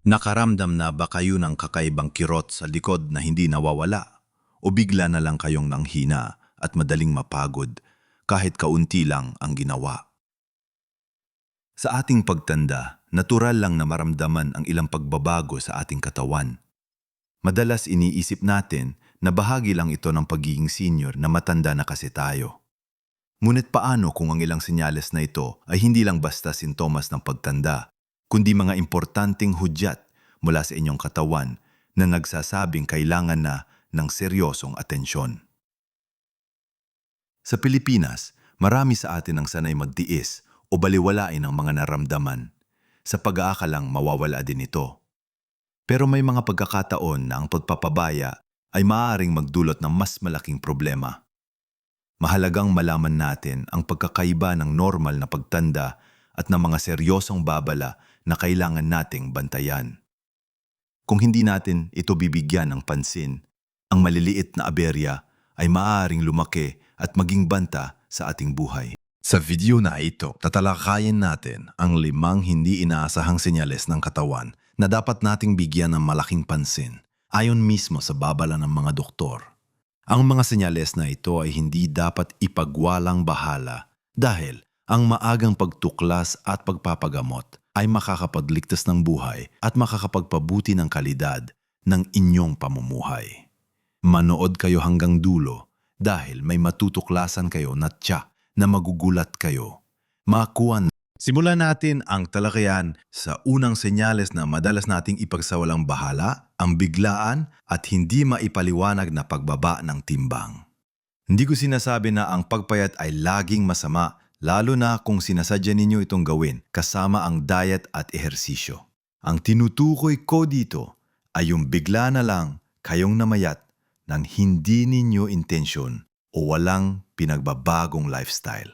Nakaramdam na ba kayo ng kakaibang kirot sa likod na hindi nawawala? O bigla na lang kayong nanghina at madaling mapagod kahit kaunti lang ang ginawa? Sa ating pagtanda, natural lang na maramdaman ang ilang pagbabago sa ating katawan. Madalas iniisip natin na bahagi lang ito ng pagiging senior na matanda na kasi tayo. Ngunit paano kung ang ilang senyales na ito ay hindi lang basta sintomas ng pagtanda, kundi mga importanteng hudyat mula sa inyong katawan na nagsasabing kailangan na ng seryosong atensyon. Sa Pilipinas, marami sa atin ang sanay magtiis o baliwalain ang mga naramdaman. Sa pag-aakalang mawawala din ito. Pero may mga pagkakataon na ang pagpapabaya ay maaaring magdulot ng mas malaking problema. Mahalagang malaman natin ang pagkakaiba ng normal na pagtanda at ng mga seryosong babala na kailangan nating bantayan. Kung hindi natin ito bibigyan ng pansin, ang maliliit na aberya ay maaaring lumaki at maging banta sa ating buhay. Sa video na ito, tatalakayin natin ang limang hindi inaasahang senyales ng katawan na dapat nating bigyan ng malaking pansin ayon mismo sa babala ng mga doktor. Ang mga senyales na ito ay hindi dapat ipagwalang bahala dahil ang maagang pagtuklas at pagpapagamot ay makakapagligtas ng buhay at makakapagpabuti ng kalidad ng inyong pamumuhay. Manood kayo hanggang dulo dahil may matutuklasan kayo na tiyak na magugulat kayo. Makuha Simulan natin ang talakayan sa unang senyales na madalas nating ipagsawalang bahala, ang biglaan at hindi maipaliwanag na pagbaba ng timbang. Hindi ko sinasabi na ang pagpayat ay laging masama, lalo na kung sinasadya ninyo itong gawin kasama ang diet at ehersisyo. Ang tinutukoy ko dito ay yung bigla na lang kayong namayat ng hindi ninyo intensyon o walang pinagbabagong lifestyle.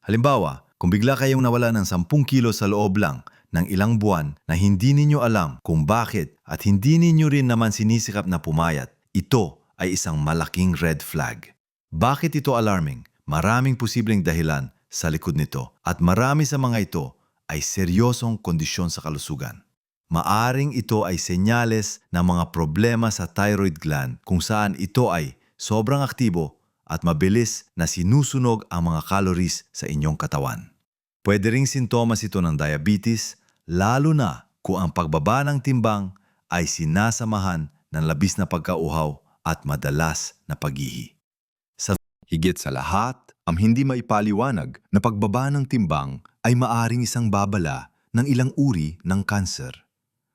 Halimbawa, kung bigla kayong nawala ng 10 kilo sa loob lang ng ilang buwan na hindi ninyo alam kung bakit at hindi ninyo rin naman sinisikap na pumayat, ito ay isang malaking red flag. Bakit ito alarming? Maraming posibleng dahilan sa likod nito at marami sa mga ito ay seryosong kondisyon sa kalusugan. Maaring ito ay senyales ng mga problema sa thyroid gland kung saan ito ay sobrang aktibo at mabilis na sinusunog ang mga calories sa inyong katawan. Pwede ring sintomas ito ng diabetes, lalo na kung ang pagbaba ng timbang ay sinasamahan ng labis na pagkauhaw at madalas na paghihi. Sa higit sa lahat, ang hindi maipaliwanag na pagbaba ng timbang ay maaring isang babala ng ilang uri ng kanser.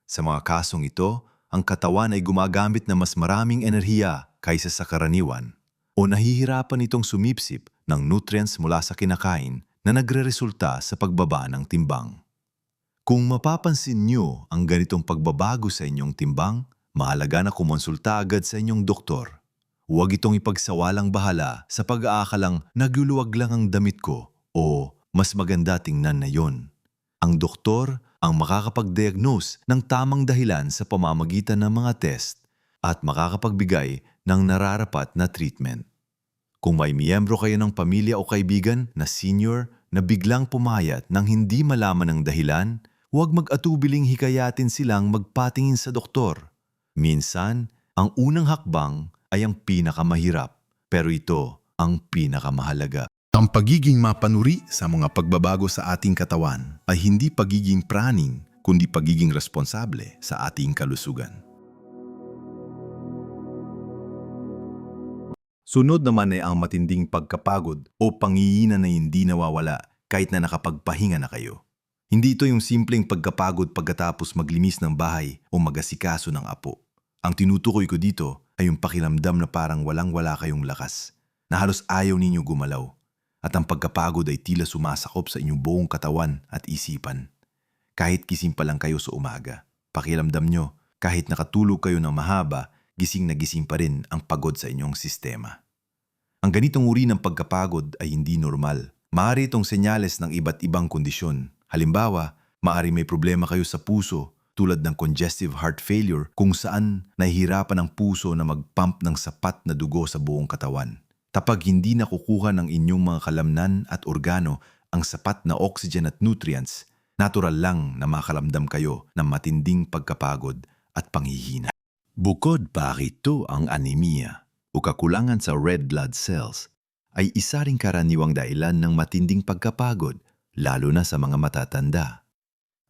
Sa mga kasong ito, ang katawan ay gumagamit na mas maraming enerhiya kaysa sa karaniwan o nahihirapan itong sumipsip ng nutrients mula sa kinakain na nagreresulta sa pagbaba ng timbang. Kung mapapansin nyo ang ganitong pagbabago sa inyong timbang, mahalaga na kumonsulta agad sa inyong doktor. Huwag itong ipagsawalang bahala sa pag-aakalang naguluwag lang ang damit ko o mas maganda tingnan na yon. Ang doktor ang makakapag-diagnose ng tamang dahilan sa pamamagitan ng mga test at makakapagbigay ng nararapat na treatment. Kung may miyembro kayo ng pamilya o kaibigan na senior na biglang pumayat nang hindi malaman ang dahilan, huwag mag-atubiling hikayatin silang magpatingin sa doktor. Minsan, ang unang hakbang ay ang pinakamahirap, pero ito ang pinakamahalaga. Ang pagiging mapanuri sa mga pagbabago sa ating katawan ay hindi pagiging praning, kundi pagiging responsable sa ating kalusugan. Sunod naman ay ang matinding pagkapagod o pangiinan na hindi nawawala kahit na nakapagpahinga na kayo. Hindi ito yung simpleng pagkapagod pagkatapos maglimis ng bahay o magasikaso ng apo. Ang tinutukoy ko dito ay yung pakiramdam na parang walang-wala kayong lakas, na halos ayaw ninyo gumalaw, at ang pagkapagod ay tila sumasakop sa inyong buong katawan at isipan. Kahit gising pa lang kayo sa umaga, pakiramdam nyo, kahit nakatulog kayo ng mahaba, gising na gising pa rin ang pagod sa inyong sistema. Ang ganitong uri ng pagkapagod ay hindi normal. Maaari itong senyales ng iba't ibang kondisyon. Halimbawa, maaari may problema kayo sa puso tulad ng congestive heart failure kung saan nahihirapan ang puso na mag-pump ng sapat na dugo sa buong katawan. Kapag hindi nakukuha ng inyong mga kalamnan at organo ang sapat na oxygen at nutrients, Natural lang na makalamdam kayo ng matinding pagkapagod at panghihina. Bukod pa rito ang anemia o kakulangan sa red blood cells ay isa ring karaniwang dahilan ng matinding pagkapagod lalo na sa mga matatanda.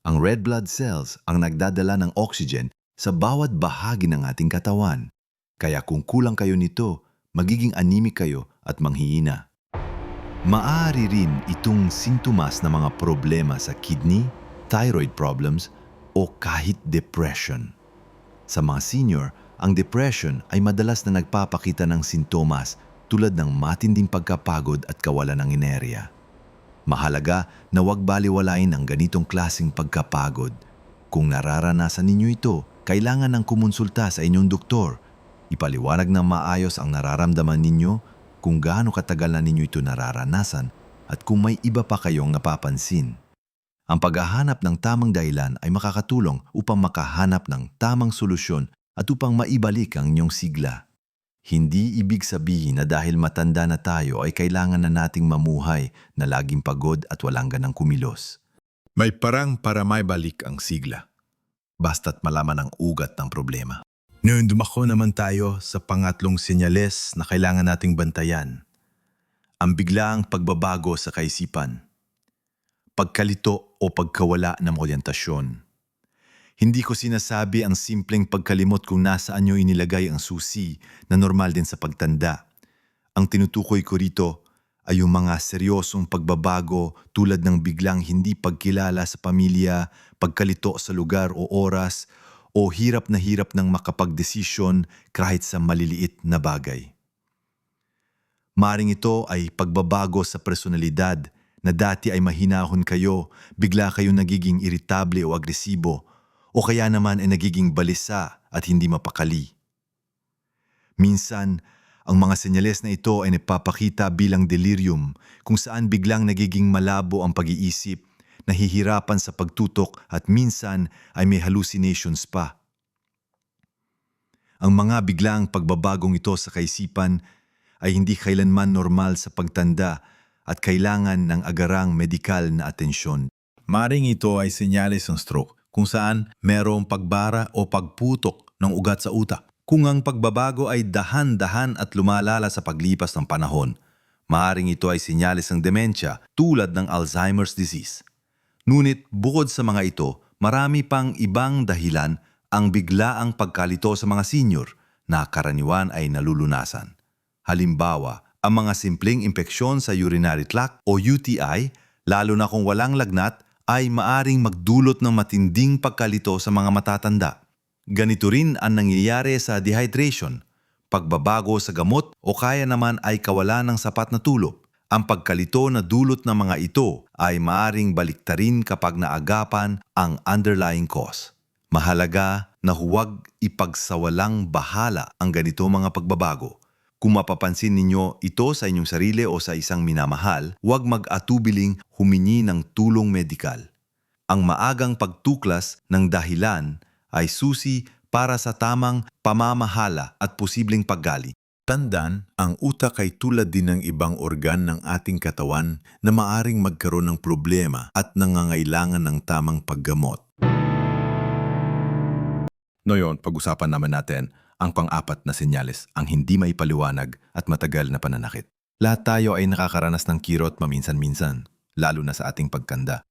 Ang red blood cells ang nagdadala ng oxygen sa bawat bahagi ng ating katawan. Kaya kung kulang kayo nito, magiging anemic kayo at manghihina. Maaari rin itong sintomas ng mga problema sa kidney, thyroid problems o kahit depression. Sa mga senior, ang depression ay madalas na nagpapakita ng sintomas tulad ng matinding pagkapagod at kawalan ng inerya. Mahalaga na huwag baliwalain ang ganitong klasing pagkapagod. Kung nararanasan ninyo ito, kailangan ng kumonsulta sa inyong doktor. Ipaliwanag ng maayos ang nararamdaman ninyo kung gaano katagal na ninyo ito nararanasan at kung may iba pa kayong napapansin. Ang paghahanap ng tamang dahilan ay makakatulong upang makahanap ng tamang solusyon at upang maibalik ang inyong sigla. Hindi ibig sabihin na dahil matanda na tayo ay kailangan na nating mamuhay na laging pagod at walang ganang kumilos. May parang para may balik ang sigla. Basta't malaman ang ugat ng problema. Noon dumako naman tayo sa pangatlong senyales na kailangan nating bantayan. Ang biglaang pagbabago sa kaisipan. Pagkalito o pagkawala ng oryentasyon. Hindi ko sinasabi ang simpleng pagkalimot kung nasaan nyo inilagay ang susi na normal din sa pagtanda. Ang tinutukoy ko rito ay yung mga seryosong pagbabago tulad ng biglang hindi pagkilala sa pamilya, pagkalito sa lugar o oras, o hirap na hirap ng makapagdesisyon kahit sa maliliit na bagay. Maring ito ay pagbabago sa personalidad na dati ay mahinahon kayo, bigla kayo nagiging iritable o agresibo, o kaya naman ay nagiging balisa at hindi mapakali. Minsan, ang mga senyales na ito ay nagpapakita bilang delirium kung saan biglang nagiging malabo ang pag-iisip, nahihirapan sa pagtutok at minsan ay may hallucinations pa. Ang mga biglang pagbabagong ito sa kaisipan ay hindi kailanman normal sa pagtanda at kailangan ng agarang medikal na atensyon. Maring ito ay senyales ng stroke kung saan merong pagbara o pagputok ng ugat sa utak. Kung ang pagbabago ay dahan-dahan at lumalala sa paglipas ng panahon, maaring ito ay senyales ng demensya tulad ng Alzheimer's disease. Ngunit bukod sa mga ito, marami pang ibang dahilan ang biglaang pagkalito sa mga senior na karaniwan ay nalulunasan. Halimbawa, ang mga simpleng impeksyon sa urinary tract o UTI, lalo na kung walang lagnat, ay maaring magdulot ng matinding pagkalito sa mga matatanda. Ganito rin ang nangyayari sa dehydration, pagbabago sa gamot o kaya naman ay kawalan ng sapat na tulog. Ang pagkalito na dulot ng mga ito ay maaring baliktarin kapag naagapan ang underlying cause. Mahalaga na huwag ipagsawalang bahala ang ganito mga pagbabago. Kung mapapansin ninyo ito sa inyong sarili o sa isang minamahal, huwag mag-atubiling humingi ng tulong medikal. Ang maagang pagtuklas ng dahilan ay susi para sa tamang pamamahala at posibleng paggali. Tandan, ang utak ay tulad din ng ibang organ ng ating katawan na maaring magkaroon ng problema at nangangailangan ng tamang paggamot. Noyon, pag-usapan naman natin ang pang-apat na senyales, ang hindi may paliwanag at matagal na pananakit. Lahat tayo ay nakakaranas ng kirot maminsan-minsan, lalo na sa ating pagkanda.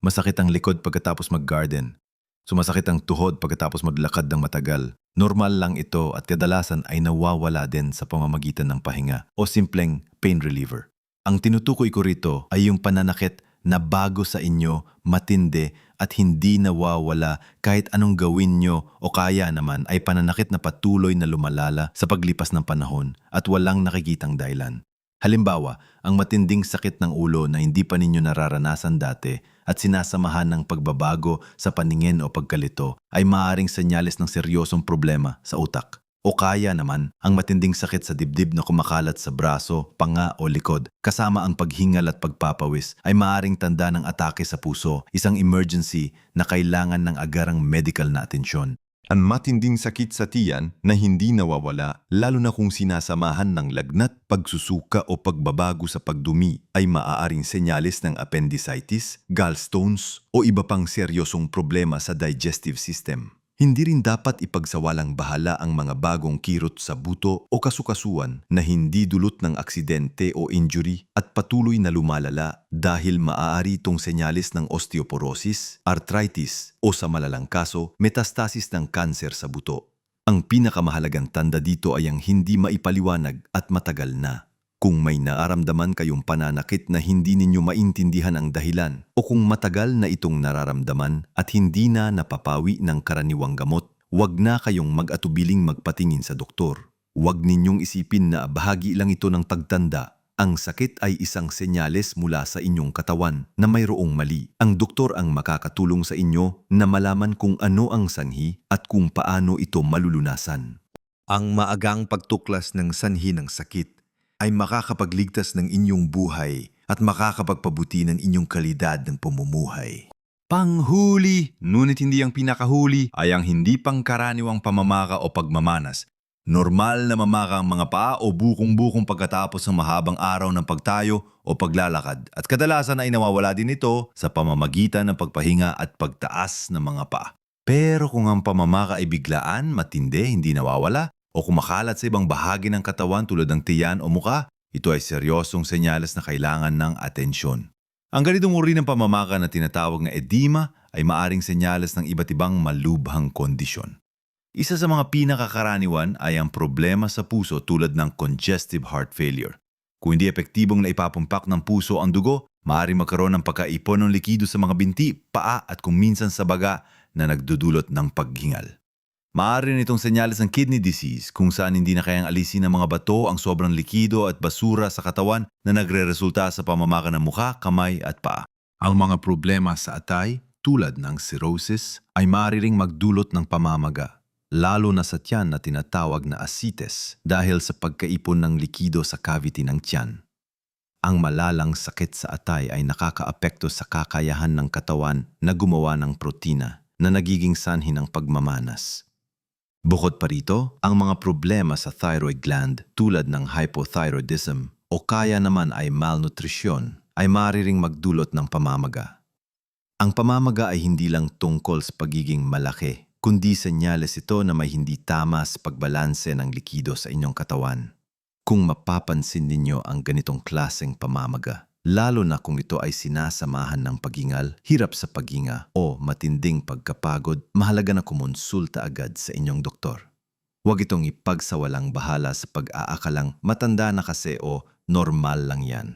Masakit ang likod pagkatapos mag-garden. Sumasakit ang tuhod pagkatapos maglakad ng matagal. Normal lang ito at kadalasan ay nawawala din sa pamamagitan ng pahinga o simpleng pain reliever. Ang tinutukoy ko rito ay yung pananakit na bago sa inyo, matindi at hindi nawawala kahit anong gawin nyo o kaya naman ay pananakit na patuloy na lumalala sa paglipas ng panahon at walang nakikitang dahilan. Halimbawa, ang matinding sakit ng ulo na hindi pa ninyo nararanasan dati at sinasamahan ng pagbabago sa paningin o pagkalito ay maaaring senyales ng seryosong problema sa utak. O kaya naman ang matinding sakit sa dibdib na kumakalat sa braso, panga o likod kasama ang paghingal at pagpapawis ay maaring tanda ng atake sa puso, isang emergency na kailangan ng agarang medical na atensyon. Ang matinding sakit sa tiyan na hindi nawawala lalo na kung sinasamahan ng lagnat, pagsusuka o pagbabago sa pagdumi ay maaaring senyales ng appendicitis, gallstones o iba pang seryosong problema sa digestive system. Hindi rin dapat ipagsawalang bahala ang mga bagong kirot sa buto o kasukasuan na hindi dulot ng aksidente o injury at patuloy na lumalala dahil maaari itong senyales ng osteoporosis, arthritis o sa malalang kaso, metastasis ng kanser sa buto. Ang pinakamahalagang tanda dito ay ang hindi maipaliwanag at matagal na. Kung may naaramdaman kayong pananakit na hindi ninyo maintindihan ang dahilan o kung matagal na itong nararamdaman at hindi na napapawi ng karaniwang gamot, huwag na kayong mag-atubiling magpatingin sa doktor. Huwag ninyong isipin na bahagi lang ito ng pagtanda. Ang sakit ay isang senyales mula sa inyong katawan na mayroong mali. Ang doktor ang makakatulong sa inyo na malaman kung ano ang sanhi at kung paano ito malulunasan. Ang maagang pagtuklas ng sanhi ng sakit ay makakapagligtas ng inyong buhay at makakapagpabuti ng inyong kalidad ng pamumuhay. Panghuli, ngunit hindi ang pinakahuli, ay ang hindi pangkaraniwang pamamaka o pagmamanas. Normal na mamaka ang mga paa o bukong-bukong pagkatapos ng mahabang araw ng pagtayo o paglalakad at kadalasan ay nawawala din ito sa pamamagitan ng pagpahinga at pagtaas ng mga paa. Pero kung ang pamamaka ay biglaan, matindi, hindi nawawala, o kumakalat sa ibang bahagi ng katawan tulad ng tiyan o muka, ito ay seryosong senyales na kailangan ng atensyon. Ang ganitong uri ng pamamaka na tinatawag na edema ay maaring senyales ng iba't ibang malubhang kondisyon. Isa sa mga pinakakaraniwan ay ang problema sa puso tulad ng congestive heart failure. Kung hindi epektibong naipapumpak ng puso ang dugo, maaaring magkaroon ng pagkaipon ng likido sa mga binti, paa at kung minsan sa baga na nagdudulot ng paghingal. Maaari rin itong senyales ng kidney disease kung saan hindi na kayang alisin ng mga bato ang sobrang likido at basura sa katawan na nagre-resulta sa pamamaka ng mukha, kamay at paa. Ang mga problema sa atay tulad ng cirrhosis ay maaari magdulot ng pamamaga, lalo na sa tiyan na tinatawag na ascites dahil sa pagkaipon ng likido sa cavity ng tiyan. Ang malalang sakit sa atay ay nakakaapekto sa kakayahan ng katawan na gumawa ng protina na nagiging sanhi ng pagmamanas. Bukod pa rito, ang mga problema sa thyroid gland tulad ng hypothyroidism o kaya naman ay malnutrisyon ay mariring magdulot ng pamamaga. Ang pamamaga ay hindi lang tungkol sa pagiging malaki, kundi senyales ito na may hindi tama sa pagbalanse ng likido sa inyong katawan. Kung mapapansin ninyo ang ganitong klaseng pamamaga, lalo na kung ito ay sinasamahan ng paghingal, hirap sa paghinga o matinding pagkapagod, mahalaga na kumonsulta agad sa inyong doktor. Huwag itong ipagsawalang bahala sa pag-aakalang matanda na kasi o normal lang yan.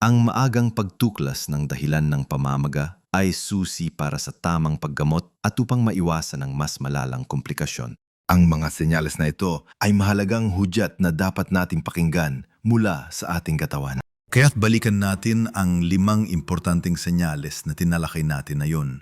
Ang maagang pagtuklas ng dahilan ng pamamaga ay susi para sa tamang paggamot at upang maiwasan ang mas malalang komplikasyon. Ang mga senyales na ito ay mahalagang hudyat na dapat nating pakinggan mula sa ating katawan. Kaya't balikan natin ang limang importanteng senyales na tinalakay natin na yon.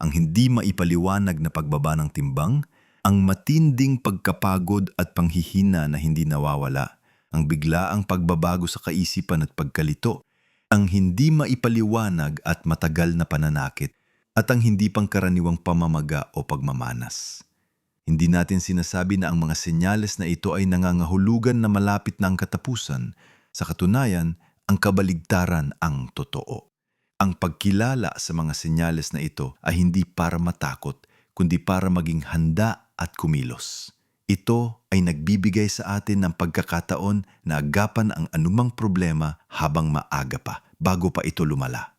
Ang hindi maipaliwanag na pagbaba ng timbang, ang matinding pagkapagod at panghihina na hindi nawawala, ang biglaang pagbabago sa kaisipan at pagkalito, ang hindi maipaliwanag at matagal na pananakit, at ang hindi pangkaraniwang pamamaga o pagmamanas. Hindi natin sinasabi na ang mga senyales na ito ay nangangahulugan na malapit na ang katapusan. Sa katunayan, ang kabaligtaran ang totoo. Ang pagkilala sa mga senyales na ito ay hindi para matakot, kundi para maging handa at kumilos. Ito ay nagbibigay sa atin ng pagkakataon na agapan ang anumang problema habang maaga pa, bago pa ito lumala.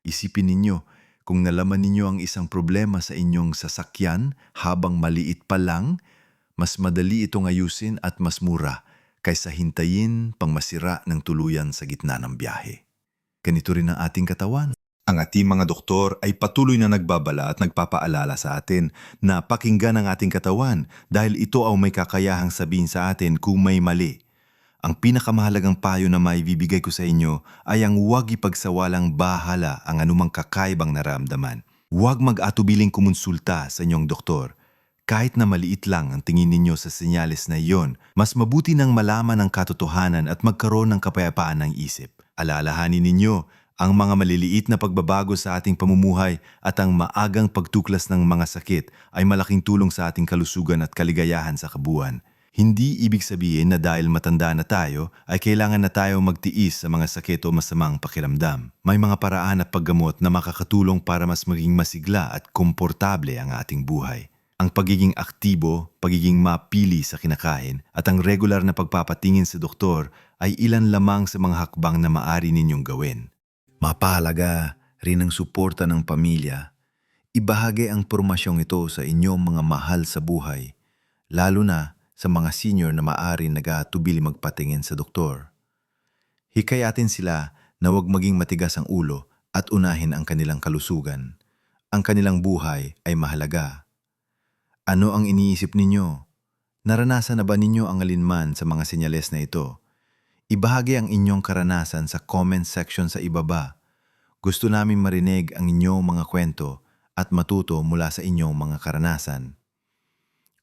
Isipin ninyo, kung nalaman ninyo ang isang problema sa inyong sasakyan habang maliit pa lang, mas madali itong ayusin at mas mura kaysa hintayin pang masira ng tuluyan sa gitna ng biyahe. Ganito rin ang ating katawan. Ang ating mga doktor ay patuloy na nagbabala at nagpapaalala sa atin na pakinggan ang ating katawan dahil ito ang may kakayahang sabihin sa atin kung may mali. Ang pinakamahalagang payo na maibibigay ko sa inyo ay ang huwag ipagsawalang bahala ang anumang kakaibang naramdaman. Huwag mag-atubiling kumonsulta sa inyong doktor. Kahit na maliit lang ang tingin ninyo sa senyales na iyon, mas mabuti nang malaman ang katotohanan at magkaroon ng kapayapaan ng isip. Alalahanin ninyo, Ang mga maliliit na pagbabago sa ating pamumuhay at ang maagang pagtuklas ng mga sakit ay malaking tulong sa ating kalusugan at kaligayahan sa kabuuan. Hindi ibig sabihin na dahil matanda na tayo ay kailangan na tayo magtiis sa mga sakit o masamang pakiramdam. May mga paraan at paggamot na makakatulong para mas maging masigla at komportable ang ating buhay. Ang pagiging aktibo, pagiging mapili sa kinakain at ang regular na pagpapatingin sa doktor ay ilan lamang sa mga hakbang na maari ninyong gawin. Mapahalaga rin ang suporta ng pamilya. Ibahagi ang pormasyong ito sa inyong mga mahal sa buhay, lalo na sa mga senior na maari nagatubili magpatingin sa doktor. Hikayatin sila na huwag maging matigas ang ulo at unahin ang kanilang kalusugan. Ang kanilang buhay ay mahalaga. Ano ang iniisip ninyo? Naranasan na ba ninyo ang alinman sa mga senyales na ito? Ibahagi ang inyong karanasan sa comment section sa ibaba. Gusto namin marinig ang inyong mga kwento at matuto mula sa inyong mga karanasan.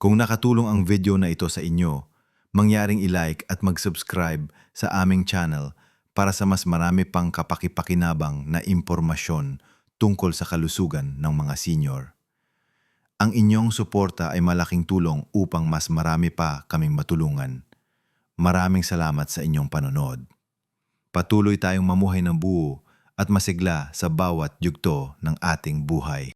Kung nakatulong ang video na ito sa inyo, mangyaring i-like at mag-subscribe sa aming channel para sa mas marami pang kapakipakinabang na impormasyon tungkol sa kalusugan ng mga senior. Ang inyong suporta ay malaking tulong upang mas marami pa kaming matulungan. Maraming salamat sa inyong panonood. Patuloy tayong mamuhay ng buo at masigla sa bawat yugto ng ating buhay.